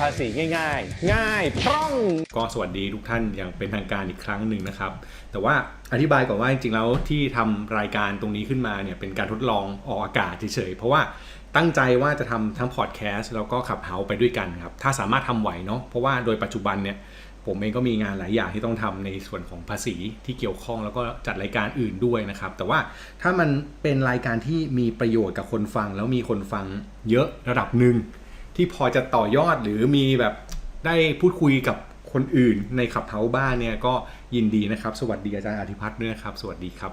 ภาษีง่าย ๆ ง่ายพร่อง ก็สวัสดีทุกท่านอย่างเป็นทางการอีกครั้งหนึ่งนะครับ แต่ว่าอธิบายก่อนว่าจริงๆแล้วที่ทำรายการตรงนี้ขึ้นมาเนี่ยเป็นการทดลองออกอากาศเฉยๆเพราะว่าตั้งใจว่าจะทำทั้งพอดแคสต์แล้วก็ขับเฮาไปด้วยกันครับ ถ้าสามารถทำไหวเนาะเพราะว่าโดยปัจจุบันเนี่ยผมเองก็มีงานหลายอย่างที่ต้องทำในส่วนของภาษีที่เกี่ยวข้องแล้วก็จัดรายการอื่นด้วยนะครับ แต่ว่าถ้ามันเป็นรายการที่มีประโยชน์กับคนฟัง แล้วมีคนฟังเยอะระดับหนึ่ง ที่พอจะต่อยอดหรือมีแบบได้พูดคุยกับคนอื่นในขับเฮาบ้านเนี่ยก็ยินดีนะครับ สวัสดีอาจารย์อธิพัฒน์ด้วยนะครับ สวัสดีครับ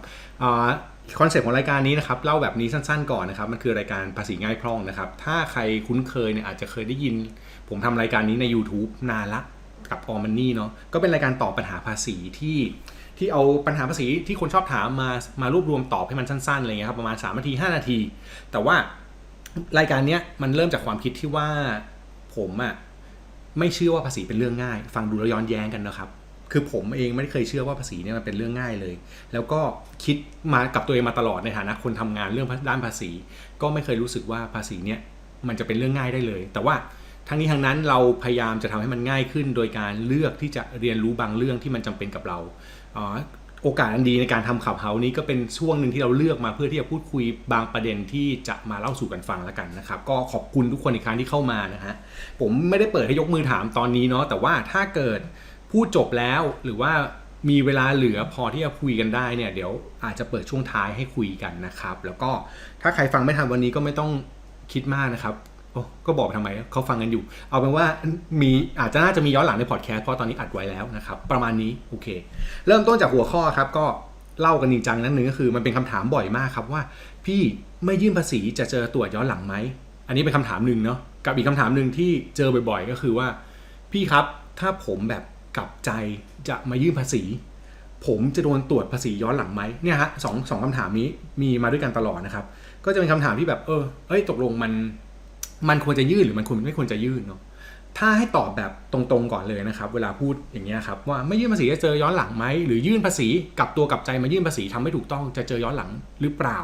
คอนเซ็ปต์ของรายการนี้นะครับเล่าแบบนี้สั้นๆก่อนนะครับมันคือรายการภาษีง่ายพร่องนะครับ ถ้าใครคุ้นเคยเนี่ยอาจจะเคยได้ยิน ผมทำรายการนี้ใน YouTube นานละกับออมันนี่เนาะก็เป็นรายการตอบปัญหาภาษีที่ที่เอาปัญหาภาษีที่คนชอบถามมามารวบรวมตอบให้มันสั้นๆอะไรเงี้ยครับประมาณ3นาที 5 นาที แต่ว่า รายการเนี้ยมันเริ่มจากความคิดที่ว่าผมอะไม่เชื่อว่าภาษีเป็นเรื่องง่าย ฟังดูแล้วย้อนแย้งกันนะครับ คือผมเองไม่เคยเชื่อว่าภาษีเนี่ยมันเป็นเรื่องง่ายเลย แล้วก็คิดมากับตัวเองมาตลอดในฐานะคนทำงานเรื่องด้านภาษี ก็ไม่เคยรู้สึกว่าภาษีเนี่ยมันจะเป็นเรื่องง่ายได้เลย แต่ว่าทั้งนี้ทั้งนั้นเราพยายามจะทำให้มันง่ายขึ้น โดยการเลือกที่จะเรียนรู้บางเรื่องที่มันจำเป็นกับเราอ๋อ โอกาสอันดีในการทำขับเฮานี้ก็เป็นช่วงหนึ่งที่เราเลือกมาเพื่อที่จะพูดคุยบางประเด็นที่จะมาเล่าสู่กันฟังแล้วกันนะครับ ก็ขอบคุณทุกคนอีกครั้งที่เข้ามานะฮะผมไม่ได้เปิดให้ยกมือถามตอนนี้เนาะแต่ว่าถ้าเกิดพูดจบแล้วหรือว่ามีเวลาเหลือพอที่จะคุยกันได้เนี่ยเดี๋ยวอาจจะเปิดช่วงท้ายให้คุยกันนะครับ แล้วก็ถ้าใครฟังไม่ทันวันนี้ก็ไม่ต้องคิดมากนะครับ ก็บอกไปทำไมเขาฟังกันอยู่ เอาเป็นว่ามีอาจจะน่าจะมีย้อนหลังในพอดแคสต์เพราะตอนนี้อัดไว้แล้วนะครับ ประมาณนี้โอเค เริ่มต้นจากหัวข้อครับ ก็เล่ากันจริงจังนั่นนึงก็คือมันเป็นคำถามบ่อยมากครับว่า พี่ไม่ยื่นภาษีจะเจอตรวจย้อนหลังไหมอันนี้เป็นคำถามหนึ่งเนาะกับอีกคำถามหนึ่งที่เจอบ่อยๆ ก็คือว่า พี่ครับถ้าผมแบบกลับใจจะมายื่นภาษี ผมจะโดนตรวจภาษีย้อนหลังไหมเนี่ยฮะสองสองคำถามนี้มีมาด้วยกันตลอดนะครับ ก็จะเป็นคำถามที่แบบเออเอ้ยตกลงมัน มันควรจะยื่นหรือมันควรไม่ควรจะยื่นเนาะถ้าให้ตอบแบบตรงๆก่อนเลยนะครับ เวลาพูดอย่างเงี้ยครับว่าไม่ยื่นภาษีจะเจอย้อนหลังไหมหรือยื่นภาษีกลับตัวกลับใจมายื่นภาษีทำไม่ถูกต้องจะเจอย้อนหลังหรือเปล่า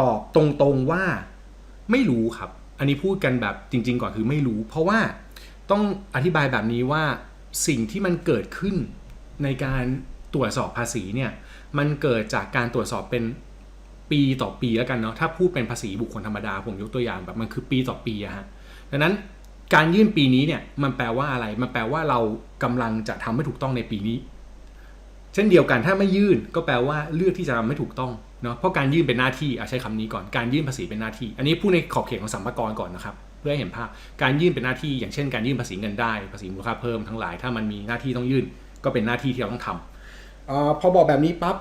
ตอบตรงๆว่าไม่รู้ครับ อันนี้พูดกันแบบจริง ๆ ก่อนคือไม่รู้ เพราะว่าต้องอธิบายแบบนี้ว่าสิ่งที่มันเกิดขึ้นในการตรวจสอบภาษีเนี่ยมันเกิดจากการตรวจสอบเป็น ปีต่อปีแล้วกันเนาะถ้าพูดเป็นภาษีบุคคลธรรมดาผมยกตัวอย่างแบบมันคือปีต่อปีอะฮะดังนั้นการยื่นปีนี้เนี่ยมันแปลว่าอะไร มันแปลว่าเรากำลังจะทำให้ถูกต้องในปีนี้ เช่นเดียวกันถ้าไม่ยื่นก็แปลว่าเลือกที่จะทำไม่ถูกต้องเนาะเพราะการยื่นเป็นหน้าที่อะใช้คำนี้ก่อนการยื่นภาษีเป็นหน้าที่ อันนี้พูดในขอบเขตของสัมภาระก่อนนะครับเพื่อให้เห็นภาพการยื่นเป็นหน้าที่ อย่างเช่น การยื่นภาษีเงินได้ภาษีมูลค่าเพิ่มทั้งหลายถ้ามันมีหน้าที่ต้องยื่นก็เป็นหน้าที่ที่เราต้องทำออพอบอกแบบนี้ปั๊บ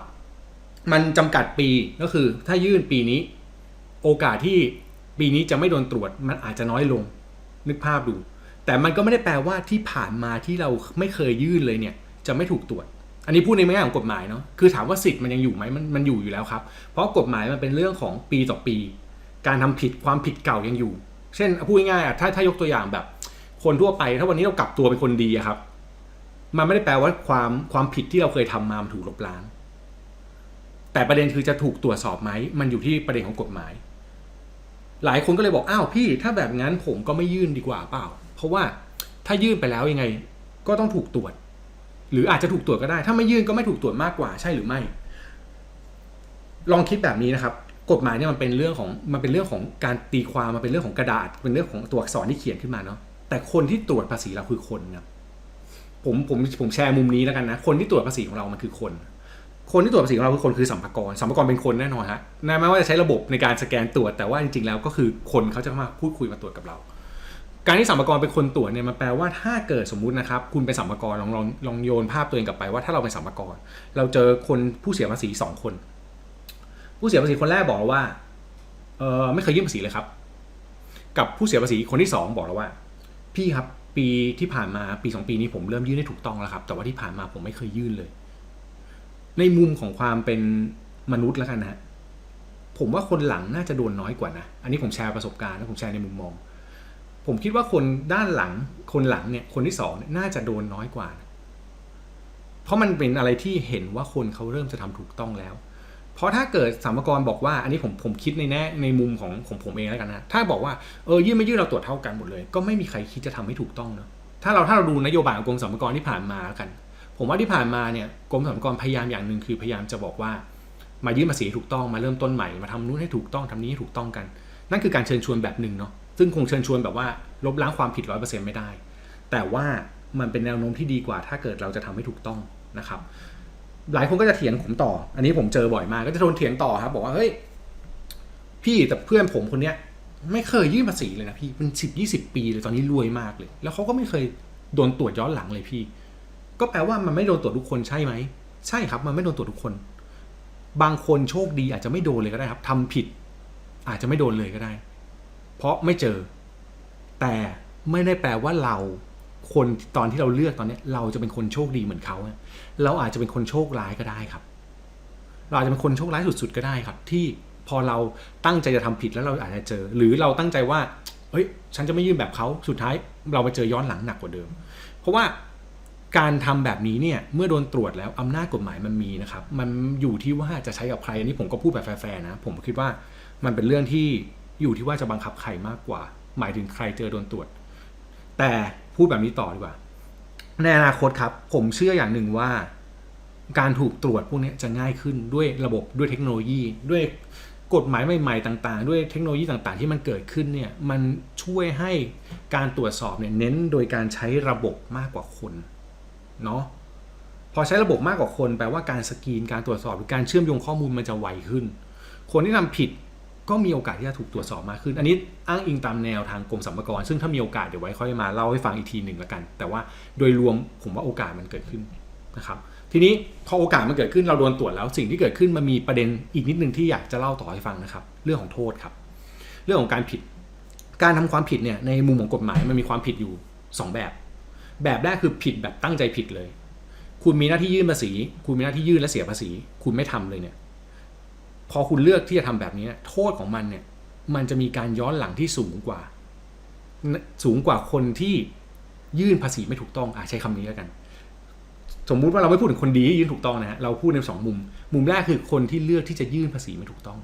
มันจำกัดปีก็คือ ถ้ายื่นปีนี้ โอกาสที่ปีนี้จะไม่โดนตรวจมันอาจจะน้อยลง นึกภาพดู แต่มันก็ไม่ได้แปลว่าที่ผ่านมาที่เราไม่เคยยื่นเลยเนี่ย จะไม่ถูกตรวจ อันนี้พูดในแง่ของกฎหมายเนาะคือถามว่าสิทธิ์มันยังอยู่ไหมมันมันอยู่อยู่แล้วครับ เพราะกฎหมายมันเป็นเรื่องของปีต่อปี การทำผิดความผิดเก่ายังอยู่ เช่นพูดง่ายๆอะถ้าถ้ายกตัวอย่างแบบ คนทั่วไปถ้าวันนี้เรากลับตัวเป็นคนดีอะครับ มันไม่ได้แปลว่าความความผิดที่เราเคยทำมามันถูกลบล้าง แต่ประเด็นคือจะถูกตรวจสอบไหมมันอยู่ที่ประเด็นของกฎหมาย หลายคนก็เลยบอกอ้าวพี่ ถ้าแบบงั้นผมก็ไม่ยื่นดีกว่าเปล่า เพราะว่าถ้ายื่นไปแล้วยังไง ก็ต้องถูกตรวจ หรืออาจจะถูกตรวจก็ได้ ถ้าไม่ยื่นก็ไม่ถูกตรวจมากกว่าใช่หรือไม่ ลองคิดแบบนี้นะครับ กฎหมายเนี่ยมันเป็นเรื่องของมันเป็นเรื่องของการตีความมันเป็นเรื่องของกระดาษ เป็นเรื่องของตัวอักษรที่เขียนขึ้นมาเนาะแต่คนที่ตรวจภาษีเราคือคนครับผมผมผมแชร์มุมนี้แล้วกันนะ คนที่ตรวจภาษีของเรามันคือคน คนที่ตรวจภาษีของเราคือคนคือสัมภาระสัมภาระเป็นคนแน่นอนฮะแม้ว่าจะใช้ระบบในการสแกนตรวจแต่ว่าจริงๆแล้วก็คือคนเขาจะมาพูดคุยมาตรวจกับเรา การที่สัมภาระเป็นคนตรวจเนี่ยมันแปลว่าถ้าเกิดสมมุตินะครับคุณเป็นสัมภาระลองลองลองโยนภาพตัวเองกลับไปว่าถ้าเราเป็นสัมภาระเราเจอคนผู้เสียภาษีสองคน ผู้เสียภาษีคนแรกบอกเราว่าเออไม่เคยยื่นภาษีเลยครับ กับผู้เสียภาษีคนที่สองบอกเราว่า พี่ครับปีที่ผ่านมาปีสองปีนี้ผมเริ่มยื่นได้ถูกต้องแล้วครับ แต่ว่าที่ผ่านมาผมไม่เคยยื่นเลย ในมุมของความเป็นมนุษย์แล้วกันนะผมว่าคนหลังน่าจะโดนน้อยกว่านะ อันนี้ผมแชร์ประสบการณ์นะผมแชร์ในมุมมอง ผมคิดว่าคนด้านหลัง คนหลังเนี่ย คนที่สองเนี่ยน่าจะโดนน้อยกว่านะเพราะมันเป็นอะไรที่เห็นว่าคนเขาเริ่มจะทำถูกต้องแล้ว เพราะถ้าเกิดสามกรบอกว่า อันนี้ผมผมคิดในแน่ในมุมของของผมเองแล้วกันนะ ถ้าบอกว่าเออยื่นไม่ยื่นเราตรวจเท่ากันหมดเลย ก็ไม่มีใครคิดจะทำให้ถูกต้องเนอะถ้าเราถ้าเราดูนโยบายของกรมสรรพากรที่ผ่านมาแล้วกัน ผมว่าที่ผ่านมาเนี่ยกรมสรรพากรพยายามอย่างหนึ่งคือพยายามจะบอกว่า มายื่นภาษีถูกต้องมาเริ่มต้นใหม่มาทำนู้นให้ถูกต้องทำนี้ให้ถูกต้องกัน นั่นคือการเชิญชวนแบบหนึ่งเนาะซึ่งคงเชิญชวนแบบว่าลบล้างความผิดร้อยเปอร์เซ็นต์ไม่ได้ แต่ว่ามันเป็นแนวโน้มที่ดีกว่า ถ้าเกิดเราจะทำให้ถูกต้องนะครับ หลายคนก็จะเถียงผมต่อ อันนี้ผมเจอบ่อยมาก ก็จะโดนเถียงต่อครับ บอกว่าเฮ้ยพี่แต่เพื่อนผมคนเนี้ยไม่เคยยื่นภาษีเลยนะพี่เป็นสิบยี่สิบปีเลยตอนนี้รวยมากเลย แล้วเขาก็ไม่เคยโดนตรวจย้อนหลังเลยพี่ ก็แปลว่ามันไม่โดนตรวจทุกคนใช่ไหม ใช่ครับ มันไม่โดนตรวจทุกคน บางคนโชคดีอาจจะไม่โดนเลยก็ได้ครับทำผิด อาจจะไม่โดนเลยก็ได้ เพราะไม่เจอ แต่ไม่ได้แปลว่าเราคนตอนที่เราเลือกตอนนี้เราจะเป็นคนโชคดีเหมือนเขาเราอาจจะเป็นคนโชคร้ายก็ได้ครับ เราอาจจะเป็นคนโชคร้ายสุดๆก็ได้ครับ ที่พอเราตั้งใจจะทำผิดแล้วเราอาจจะเจอ หรือเราตั้งใจว่าเฮ้ยฉันจะไม่ยื่นแบบเขาสุดท้ายเราไปเจอย้อนหลังหนักกว่าเดิม เพราะว่า การทำแบบนี้เนี่ยเมื่อโดนตรวจแล้วอำนาจกฎหมายมันมีนะครับมันอยู่ที่ว่าจะใช้กับใครอันนี้ผมก็พูดแบบแฟร์ๆนะผมคิดว่ามันเป็นเรื่องที่อยู่ที่ว่าจะบังคับใครมากกว่า หมายถึงใครเจอโดนตรวจ แต่พูดแบบนี้ต่อดีกว่าในอนาคตครับ ผมเชื่ออย่างหนึ่งว่า การถูกตรวจพวกนี้จะง่ายขึ้นด้วยระบบด้วยเทคโนโลยี ด้วยกฎหมายใหม่ๆต่าง ๆ ด้วยเทคโนโลยีต่างๆ ที่มันเกิดขึ้นเนี่ยมันช่วยให้การตรวจสอบเนี่ยเน้นโดยการใช้ระบบมากกว่าคน เนาะพอใช้ระบบมากกว่าคนแปลว่าการสกรีนการตรวจสอบหรือการเชื่อมโยงข้อมูลมันจะไวขึ้น คนที่ทำผิดก็มีโอกาสที่จะถูกตรวจสอบมากขึ้น อันนี้อ้างอิงตามแนวทางกรมสรรพากร ซึ่งถ้ามีโอกาสเดี๋ยวไว้ค่อยมาเล่าให้ฟังอีกทีหนึ่งละกัน แต่ว่าโดยรวมผมว่าโอกาสมันเกิดขึ้นนะครับ ทีนี้พอโอกาสมันเกิดขึ้นเราโดนตรวจแล้ว สิ่งที่เกิดขึ้นมันมีประเด็นอีกนิดนึงที่อยากจะเล่าต่อให้ฟังนะครับ เรื่องของโทษครับ เรื่องของการผิด การทำความผิดเนี่ยในมุมของกฎหมายมันมีความผิดอยู่สองแบบ แบบแรกคือผิดแบบตั้งใจผิดเลย คุณมีหน้าที่ยื่นภาษี คุณมีหน้าที่ยื่นและเสียภาษี คุณไม่ทำเลยเนี่ย พอคุณเลือกที่จะทำแบบนี้ โทษของมันเนี่ย มันจะมีการย้อนหลังที่สูงกว่า สูงกว่าคนที่ยื่นภาษีไม่ถูกต้องอะใช้คำนี้แล้วกัน สมมุติว่าเราไม่พูดถึงคนดีที่ยื่นถูกต้องนะฮะ เราพูดในสองมุม มุมแรกคือคนที่เลือกที่จะยื่นภาษีไม่ถูกต้อง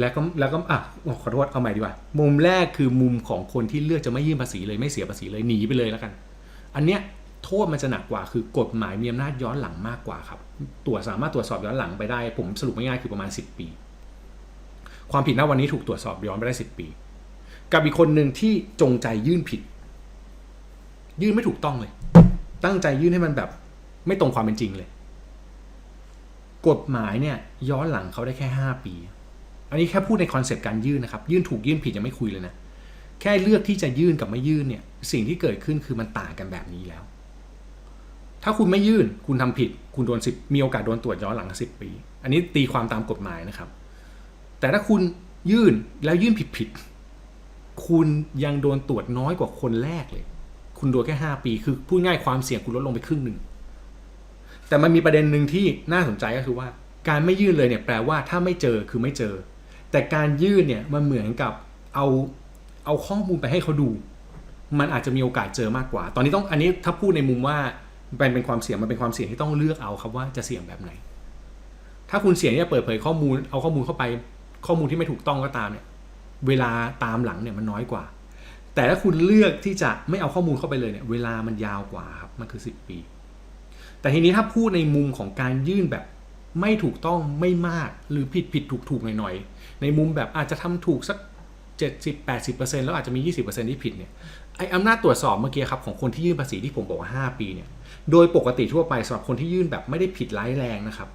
แล้วก็แล้วก็อะขอโทษเอาใหม่ดีกว่า มุมแรกคือมุมของคนที่เลือกจะไม่ยื่นภาษีเลยไม่เสียภาษีเลยหนีไปเลยแล้วกัน อันเนี้ยโทษมันจะหนักกว่าคือกฎหมายมีอำนาจย้อนหลังมากกว่าครับตรวจสามารถตรวจสอบย้อนหลังไปได้ ผมสรุปง่ายๆคือประมาณ 10 ปี ความผิดณวันนี้ถูกตรวจสอบย้อนไปได้ 10 ปี กับอีกคนหนึ่งที่จงใจยื่นผิด ยื่นไม่ถูกต้องเลย ตั้งใจยื่นให้มันแบบ ไม่ตรงความเป็นจริงเลย กฎหมายเนี่ยย้อนหลังเขาได้แค่ 5 ปี อันนี้แค่พูดในคอนเซปต์การยื่นนะครับ ยื่นถูกยื่นผิดยังไม่คุยเลยนะ แค่เลือกที่จะยื่นกับไม่ยื่นเนี่ย สิ่งที่เกิดขึ้นคือมันต่างกันแบบนี้แล้ว ถ้าคุณไม่ยื่น คุณทำผิด คุณโดนสิบมีโอกาสโดนตรวจย้อนหลังสิบปี อันนี้ตีความตามกฎหมายนะครับ แต่ถ้าคุณยื่นแล้วยื่นผิดผิด คุณยังโดนตรวจน้อยกว่าคนแรกเลย คุณโดนแค่ห้าปี คือพูดง่ายความเสี่ยงคุณลดลงไปครึ่งหนึ่ง แต่มันมีประเด็นหนึ่งที่น่าสนใจก็คือว่า การไม่ยื่นเลยเนี่ยแปลว่าถ้าไม่เจอคือไม่เจอ แต่การยื่นเนี่ยมันเหมือนกับเอาเอาข้อมูลไปให้เขาดู มันอาจจะมีโอกาสเจอมากกว่า ตอนนี้ต้องอันนี้ถ้าพูดในมุมว่าเป็นเป็นความเสี่ยงมันเป็นความเสี่ยงที่ต้องเลือกเอาครับว่าจะเสี่ยงแบบไหน ถ้าคุณเสี่ยงที่จะเปิดเผยข้อมูลเอาข้อมูลเข้าไปข้อมูลที่ไม่ถูกต้องก็ตามเนี่ย เวลาตามหลังเนี่ยมันน้อยกว่า แต่ถ้าคุณเลือกที่จะไม่เอาข้อมูลเข้าไปเลยเนี่ย เวลามันยาวกว่าครับมันคือสิบปี แต่ทีนี้ถ้าพูดในมุมของการยื่นแบบ ไม่ถูกต้องไม่มากหรือผิดผิดถูกถูกหน่อยๆ ในมุมแบบอาจจะทำถูกสัก 70 80%แล้วอาจจะมี 20%ที่ผิดเนี่ยไออำนาจตรวจสอบเมื่อกี้ครับของคนที่ยื่นภาษีที่ผมบอกว่า 5 ปีเนี่ยโดยปกติทั่วไปสำหรับคนที่ยื่นแบบไม่ได้ผิดร้ายแรงนะครับ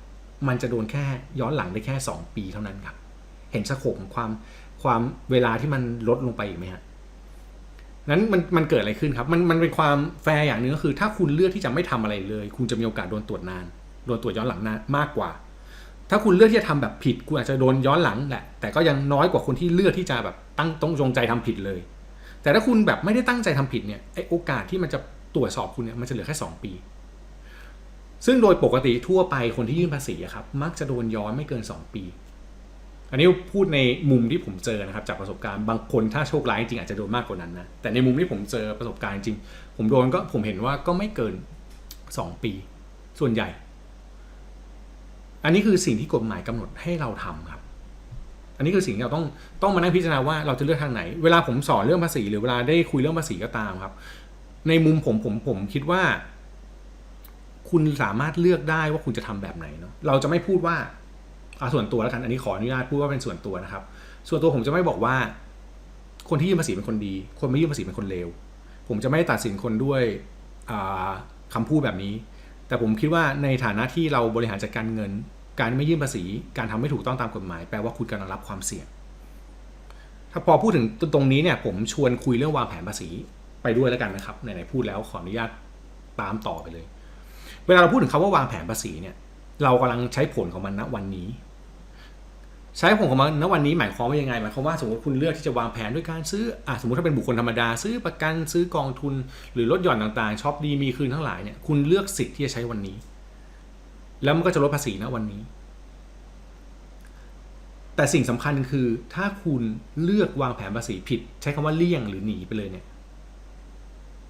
มันจะโดนแค่ย้อนหลังได้แค่ 2 ปีเท่านั้นครับ เห็นสโคปของความความเวลาที่มันลดลงไปอีกไหมฮะนั้นมันมันเกิดอะไรขึ้นครับ มันมันเป็นความแฟร์อย่างหนึ่งก็คือ ถ้าคุณเลือกที่จะไม่ทำอะไรเลย คุณจะมีโอกาสโดนตรวจนาน โดนตรวจย้อนหลังนานมากกว่า ถ้าคุณเลือกที่จะทำแบบผิดคุณอาจจะโดนย้อนหลังแหละแต่ก็ยังน้อยกว่าคนที่เลือกที่จะแบบตั้งต้องจงใจทำผิดเลย แต่ถ้าคุณแบบไม่ได้ตั้งใจทำผิดเนี่ยไอโอกาสที่มันจะตรวจสอบคุณเนี่ยมันจะเหลือแค่ 2 ปี ซึ่งโดยปกติทั่วไปคนที่ยื่นภาษีอะครับมักจะโดนย้อนไม่เกิน 2 ปี อันนี้พูดในมุมที่ผมเจอนะครับจากประสบการณ์บางคนถ้าโชคร้ายจริงอาจจะโดนมากกว่านั้นนะแต่ในมุมที่ผมเจอประสบการณ์จริง ผมโดนก็ผมเห็นว่าก็ไม่เกิน 2 ปี ส่วนใหญ่ อันนี้คือสิ่งที่กฎหมายกำหนดให้เราทำครับ อันนี้คือสิ่งที่เราต้องต้องมานั่งพิจารณาว่าเราจะเลือกทางไหน เวลาผมสอนเรื่องภาษีหรือเวลาได้คุยเรื่องภาษีก็ตามครับ ในมุมผมผมผมคิดว่า คุณสามารถเลือกได้ว่าคุณจะทำแบบไหนเนาะ เราจะไม่พูดว่าอาส่วนตัวแล้วกัน อันนี้ขออนุญาตพูดว่าเป็นส่วนตัวนะครับ ส่วนตัวผมจะไม่บอกว่า คนที่ยื่นภาษีเป็นคนดี คนไม่ยื่นภาษีเป็นคนเลว ผมจะไม่ตัดสินคนด้วยอ่าคำพูดแบบนี้ แต่ผมคิดว่าในฐานะที่เราบริหารจัดการเงิน การไม่ยื่นภาษี การทำไม่ถูกต้องตามกฎหมาย แปลว่าคุณกำลังรับความเสี่ยง ถ้าพอพูดถึงตรงนี้เนี่ย ผมชวนคุยเรื่องวางแผนภาษีไปด้วยแล้วกันนะครับไหนๆพูดแล้วขออนุญาตตามต่อไปเลย เวลาเราพูดถึงคำว่าวางแผนภาษีเนี่ย เรากำลังใช้ผลของมันณวันนี้ ใช้ผลของมันณวันนี้หมายความว่ายังไงหมายความว่าสมมติคุณเลือกที่จะวางแผนด้วยการซื้ออสมมติถ้าเป็นบุคคลธรรมดา ซื้อประกันซื้อกองทุน หรือลดหย่อนต่างๆช็อปดีมีคืนทั้งหลายเนี่ยคุณเลือกสิทธิ์ที่จะใช้วันนี้ แล้วมันก็จะลดภาษีณวันนี้ แต่สิ่งสำคัญคือ ถ้าคุณเลือกวางแผนภาษีผิด ใช้คำว่าเลี่ยงหรือหนีไปเลยเนี่ย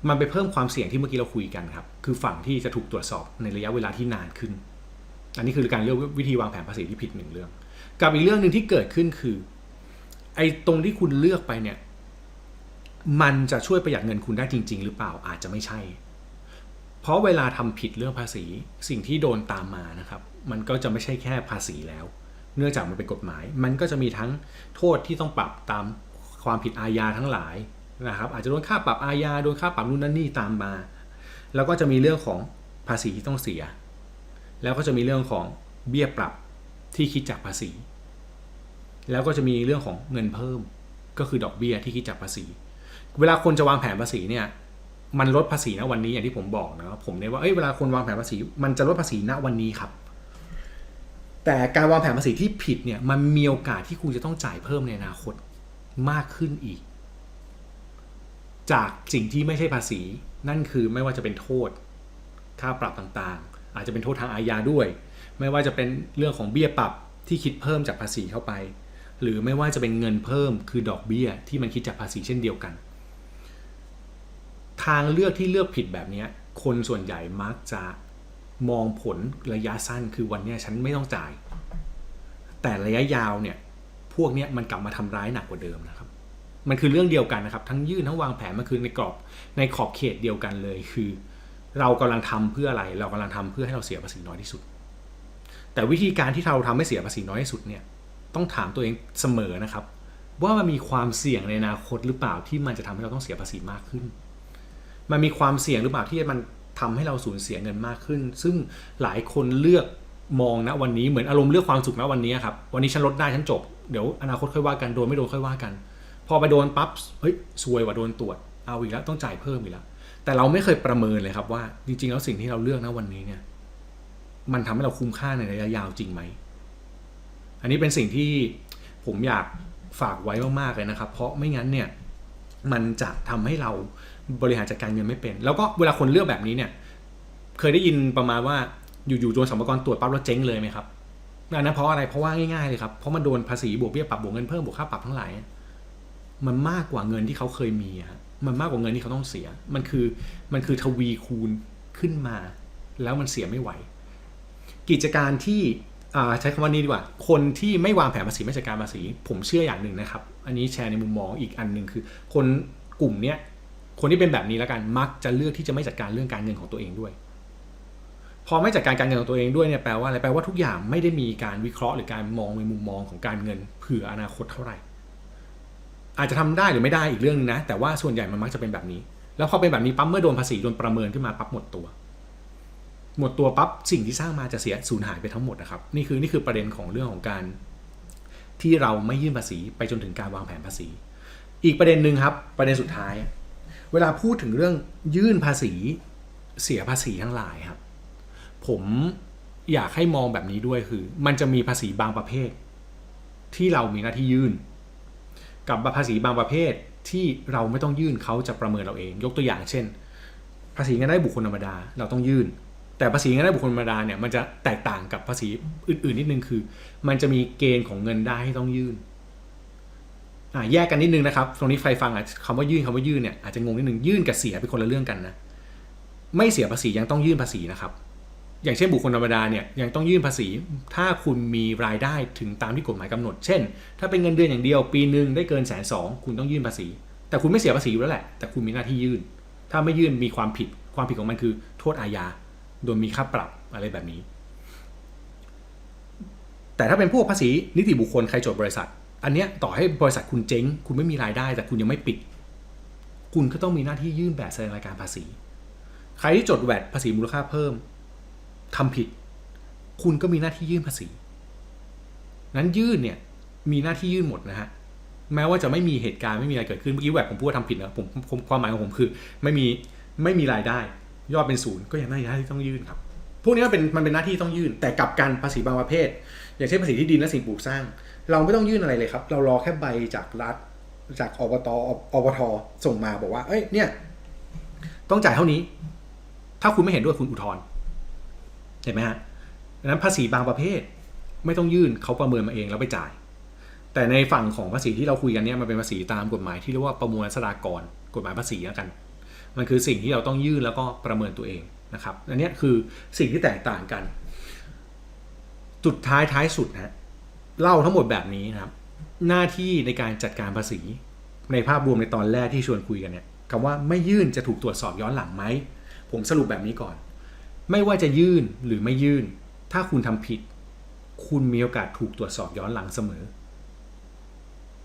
มันไปเพิ่มความเสี่ยงที่เมื่อกี้เราคุยกันครับ คือฝั่งที่จะถูกตรวจสอบในระยะเวลาที่นานขึ้น อันนี้คือการเลือกวิธีวางแผนภาษีที่ผิดหนึ่งเรื่อง กับอีกเรื่องหนึ่งที่เกิดขึ้นคือ ไอ้ตรงที่คุณเลือกไปเนี่ย มันจะช่วยประหยัดเงินคุณได้จริง ๆ หรือเปล่าอาจจะไม่ใช่ เพราะเวลาทำผิดเรื่องภาษีสิ่งที่โดนตามมานะครับ มันก็จะไม่ใช่แค่ภาษีแล้ว เนื่องจากมันเป็นกฎหมาย มันก็จะมีทั้งโทษที่ต้องปรับตามความผิดอาญาทั้งหลายนะครับ อาจจะโดนค่าปรับอาญาโดนค่าปรับนู่นนั่นนี่ตามมา แล้วก็จะมีเรื่องของภาษีที่ต้องเสีย แล้วก็จะมีเรื่องของเบี้ยปรับที่คิดจากภาษี แล้วก็จะมีเรื่องของเงินเพิ่ม ก็คือดอกเบี้ยที่คิดจากภาษี เวลาคนจะวางแผนภาษีเนี่ย มันลดภาษีณวันนี้อย่างที่ผมบอกนะผมเนี่ยว่าเอ้ยเวลาคนวางแผนภาษี มันจะลดภาษีณวันนี้ครับ แต่การวางแผนภาษีที่ผิดเนี่ย มันมีโอกาสที่คุณจะต้องจ่ายเพิ่มในอนาคตมากขึ้นอีก จากสิ่งที่ไม่ใช่ภาษี นั่นคือไม่ว่าจะเป็นโทษ ค่าปรับต่างๆ อาจจะเป็นโทษทางอาญาด้วย ไม่ว่าจะเป็นเรื่องของเบี้ยปรับที่คิดเพิ่มจากภาษีเข้าไป หรือไม่ว่าจะเป็นเงินเพิ่มคือดอกเบี้ยที่มันคิดจากภาษีเช่นเดียวกัน ทางเลือกที่เลือกผิดแบบนี้คนส่วนใหญ่มักจะมองผลระยะสั้นคือวันนี้ฉันไม่ต้องจ่าย แต่ระยะยาวเนี่ยพวกนี้มันกลับมาทำร้ายหนักกว่าเดิมนะครับ มันคือเรื่องเดียวกันนะครับ ทั้งยื่นทั้งวางแผนมันคือในกรอบในขอบเขตเดียวกันเลยคือ เรากำลังทำเพื่ออะไร เรากำลังทำเพื่อให้เราเสียภาษีน้อยที่สุด แต่วิธีการที่เราทำให้เสียภาษีน้อยที่สุดเนี่ย ต้องถามตัวเองเสมอนะครับ ว่ามันมีความเสี่ยงในอนาคตหรือเปล่าที่มันจะทำให้เราต้องเสียภาษีมากขึ้น มันมีความเสี่ยงหรือเปล่าที่มันทำให้เราสูญเสียเงินมากขึ้น ซึ่งหลายคนเลือกมองนะวันนี้เหมือนอารมณ์เลือกความสุขนะวันนี้ครับวันนี้ฉันลดได้ฉันจบเดี๋ยวอนาคตค่อยว่ากันโดนไม่โดนค่อยว่ากัน พอไปโดนปั๊บเฮ้ยซวยว่ะโดนตรวจเอาอีกแล้วต้องจ่ายเพิ่มอีกแล้วแต่เราไม่เคยประเมินเลยครับว่า จริงๆแล้วสิ่งที่เราเลือกนะวันนี้เนี่ย มันทำให้เราคุ้มค่าในระยะยาวจริงไหม อันนี้เป็นสิ่งที่ผมอยากฝากไว้มากๆเลยนะครับ เพราะไม่งั้นเนี่ยมันจะทำให้เราบริหารจัดการเงินไม่เป็น แล้วก็เวลาคนเลือกแบบนี้เนี่ย เคยได้ยินประมาณว่าอยู่ๆโดนสมรกรตรวจปั๊บแล้วเจ๊งเลยไหมครับอันนั้นเพราะอะไรเพราะว่าง่ายๆเลยครับเพราะมันโดนภาษีบวกเบี้ยปรับบวกเงินเพิ่มบวกค่าปรับทั้งหลายมันมากกว่าเงินที่เขาเคยมีอะฮะมันมากกว่าเงินที่เขาต้องเสีย มันคือมันคือทวีคูณขึ้นมา แล้วมันเสียไม่ไหว กิจการที่ ใช้คำว่านี้ดีกว่า คนที่ไม่วางแผนภาษีไม่จัดการภาษี ผมเชื่ออย่างหนึ่งนะครับ อันนี้แชร์ในมุมมองอีกอันหนึ่งคือ คนกลุ่มเนี้ยคนที่เป็นแบบนี้แล้วกันมักจะเลือกที่จะไม่จัดการเรื่องการเงินของตัวเองด้วย พอไม่จัดการการเงินของตัวเองด้วยเนี่ยแปลว่าอะไรแปลว่าทุกอย่างไม่ได้มีการวิเคราะห์หรือการมองในมุมมองของการเงินเผื่ออนาคตเท่าไหร่ อาจจะทำได้หรือไม่ได้อีกเรื่องนึงนะ แต่ว่าส่วนใหญ่มันมักจะเป็นแบบนี้ แล้วพอเป็นแบบนี้ปั๊บเมื่อโดนภาษีโดนประเมินขึ้นมาปั๊บหมดตัว หมดตัวปั๊บสิ่งที่สร้างมาจะเสียสูญหายไปทั้งหมดนะครับนี่คือนี่คือประเด็นของเรื่องของการ ที่เราไม่ยื่นภาษีไปจนถึงการวางแผนภาษี อีกประเด็นหนึ่งครับ ประเด็นสุดท้าย เวลาพูดถึงเรื่องยื่นภาษีเสียภาษีทั้งหลายครับ ผมอยากให้มองแบบนี้ด้วยคือ มันจะมีภาษีบางประเภท ที่เรามีหน้าที่ยื่น กับภาษีบางประเภทที่เราไม่ต้องยื่นเขาจะประเมินเราเอง ยกตัวอย่างเช่น ภาษีเงินได้บุคคลธรรมดา เราต้องยื่น แต่ภาษีเงินได้บุคคลธรรมดาเนี่ยมันจะแตกต่างกับภาษีอื่นๆนิดนึงคือ มันจะมีเกณฑ์ของเงินได้ที่ต้องยื่นอ่าแยกกันนิดนึงนะครับ ตรงนี้ใครฟังอะคำว่ายื่นคำว่ายื่นเนี่ยอาจจะงงนิดนึงยื่นกับเสียเป็นคนละเรื่องกันนะไม่เสียภาษียังต้องยื่นภาษีนะครับ อย่างเช่นบุคคลธรรมดาเนี่ยยังต้องยื่นภาษี ถ้าคุณมีรายได้ถึงตามที่กฎหมายกำหนด เช่น ถ้าเป็นเงินเดือนอย่างเดียว ปีหนึ่งได้เกินแสนสองคุณต้องยื่นภาษี แต่คุณไม่เสียภาษีอยู่แล้วแหละ แต่คุณมีหน้าที่ยื่น ถ้าไม่ยื่นมีความผิดความผิดของมันคือ โทษอาญา โดยมีค่าปรับอะไรแบบนี้ แต่ถ้าเป็นพวกภาษีนิติบุคคลใครจดบริษัท อันเนี้ยต่อให้บริษัทคุณเจ๊ง คุณไม่มีรายได้ แต่คุณยังไม่ปิด คุณก็ต้องมีหน้าที่ยื่นแบบแสดงรายการภาษี ใครที่จดแวดภาษีมูลค่าเพิ่มทำผิด คุณก็มีหน้าที่ยื่นภาษี นั้นยื่นเนี่ยมีหน้าที่ยื่นหมดนะฮะแม้ว่าจะไม่มีเหตุการณ์ไม่มีอะไรเกิดขึ้นเมื่อกี้แวดผมพูดว่าทำผิดนะผมความหมายของผมคือ ไม่มีไม่มีรายได้ ยอดเป็นศูนย์ก็ยังไม่มีหน้าที่ต้องยื่นครับ พวกนี้มันเป็นมันเป็นหน้าที่ต้องยื่น แต่กับกันภาษีบางประเภท อย่างเช่นภาษีที่ดินและสิ่งปลูกสร้าง เราไม่ต้องยื่นอะไรเลยครับ เรารอแค่ใบจากรัฐจากอบตอบทส่งมาบอกว่า เอ้ย เนี่ย ต้องจ่ายเท่านี้ ถ้าคุณไม่เห็นด้วยคุณอุทธรณ์เห็นไหมฮะดังนั้นภาษีบางประเภท ไม่ต้องยื่นเขาประเมินมาเองแล้วไปจ่าย แต่ในฝั่งของภาษีที่เราคุยกันเนี่ยมันเป็นภาษีตามกฎหมายที่เรียกว่าประมวลสรากรกฎหมายภาษีแล้วกัน มันคือสิ่งที่เราต้องยื่นแล้วก็ประเมินตัวเองนะครับอันนี้คือสิ่งที่แตกต่างกัน จุดท้ายท้ายสุดนะฮะเล่าทั้งหมดแบบนี้นะครับ หน้าที่ในการจัดการภาษีในภาพรวมในตอนแรกที่ชวนคุยกันเนี่ยคำว่าไม่ยื่นจะถูกตรวจสอบย้อนหลังไหม ผมสรุปแบบนี้ก่อน ไม่ว่าจะยื่นหรือไม่ยื่น ถ้าคุณทำผิด คุณมีโอกาสถูกตรวจสอบย้อนหลังเสมอ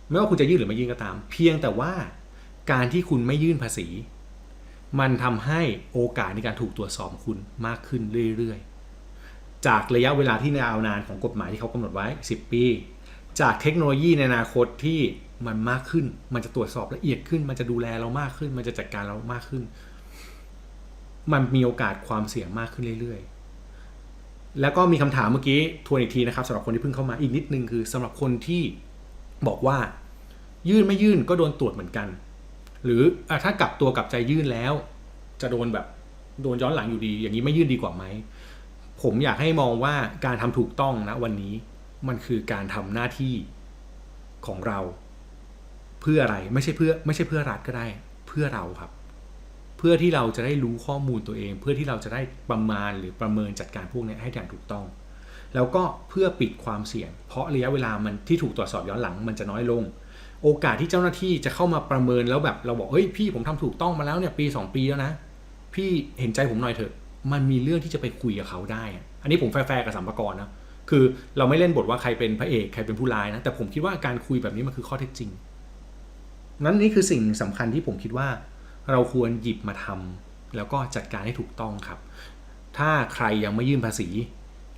ไม่ว่าคุณจะยื่นหรือไม่ยื่นก็ตาม เพียงแต่ว่าการที่คุณไม่ยื่นภาษี มันทำให้โอกาสในการถูกตรวจสอบคุณมากขึ้นเรื่อยๆ จากระยะเวลาที่ยาวนานของกฎหมายที่เขากำหนดไว้ 10 ปี จากเทคโนโลยีในอนาคตที่มันมากขึ้น มันจะตรวจสอบละเอียดขึ้น มันจะดูแลเรามากขึ้น มันจะจัดการเรามากขึ้น มันมีโอกาสความเสี่ยงมากขึ้นเรื่อยๆ แล้วก็มีคำถามเมื่อกี้ทวนอีกทีนะครับสำหรับคนที่เพิ่งเข้ามาอีกนิดนึงคือสำหรับคนที่บอกว่า ยื่นไม่ยื่นก็โดนตรวจเหมือนกัน หรืออถ้ากลับตัวกลับใจยื่นแล้ว จะโดนแบบโดนย้อนหลังอยู่ดี อย่างนี้ไม่ยื่นดีกว่าไหม ผมอยากให้มองว่าการทำถูกต้องนะวันนี้มันคือการทำหน้าที่ของเรา เพื่ออะไรไม่ใช่เพื่อไม่ใช่เพื่อรัฐก็ได้ เพื่อเราครับ เพื่อที่เราจะได้รู้ข้อมูลตัวเอง เพื่อที่เราจะได้ประมาณหรือประเมินจัดการพวกนี้ให้อย่างถูกต้อง แล้วก็เพื่อปิดความเสี่ยง เพราะระยะเวลามันที่ถูกตรวจสอบย้อนหลังมันจะน้อยลง โอกาสที่เจ้าหน้าที่จะเข้ามาประเมินแล้วแบบเราบอกเฮ้ยพี่ผมทำถูกต้องมาแล้วเนี่ยปี 2 ปีแล้วนะ พี่เห็นใจผมหน่อยเถอะ มันมีเรื่องที่จะไปคุยกับเขาได้ อันนี้ผมแฟร์กับสัมภากรนะคือเราไม่เล่นบทว่าใครเป็นพระเอกใครเป็นผู้ร้ายนะ แต่ผมคิดว่าการคุยแบบนี้มันคือข้อเท็จจริง นั้นนี่คือสิ่งสำคัญที่ผมคิดว่า เราควรหยิบมาทำแล้วก็จัดการให้ถูกต้องครับ ถ้าใครยังไม่ยื่นภาษี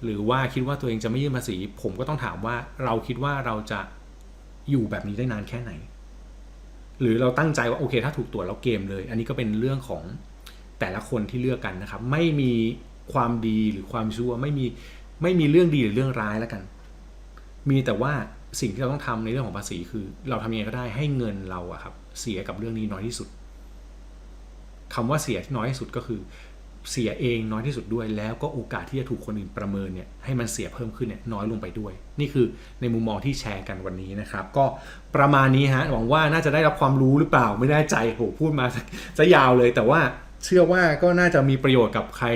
หรือว่าคิดว่าตัวเองจะไม่ยื่นภาษี ผมก็ต้องถามว่าเราคิดว่าเราจะ อยู่แบบนี้ได้นานแค่ไหน หรือเราตั้งใจว่าโอเค ถ้าถูกตรวจแล้วเกมเลย อันนี้ก็เป็นเรื่องของแต่ละคนที่เลือกกันนะครับ ไม่มีความดีหรือความชั่วไม่มีไม่มีเรื่องดีหรือเรื่องร้ายแล้วกัน มีแต่ว่าสิ่งที่เราต้องทำในเรื่องของภาษีคือ เราทำยังไงก็ได้ให้เงินเราอะครับเสียกับเรื่องนี้น้อยที่สุดคำว่าเสียที่น้อยที่สุดก็คือ เสียเองน้อยที่สุดด้วย แล้วก็โอกาสที่จะถูกคนอื่นประเมินเนี่ยให้มันเสียเพิ่มขึ้นเนี่ยน้อยลงไปด้วย นี่คือในมุมมองที่แชร์กันวันนี้นะครับ ก็ประมาณนี้ฮะหวังว่าน่าจะได้รับความรู้หรือเปล่าไม่แน่ใจโหพูดมาจะยาวเลย แต่ว่าเชื่อว่าก็น่าจะมีประโยชน์กับใคร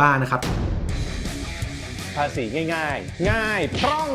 บ้างนะครับ ภาษีง่าย ๆ ง่ายพร่อง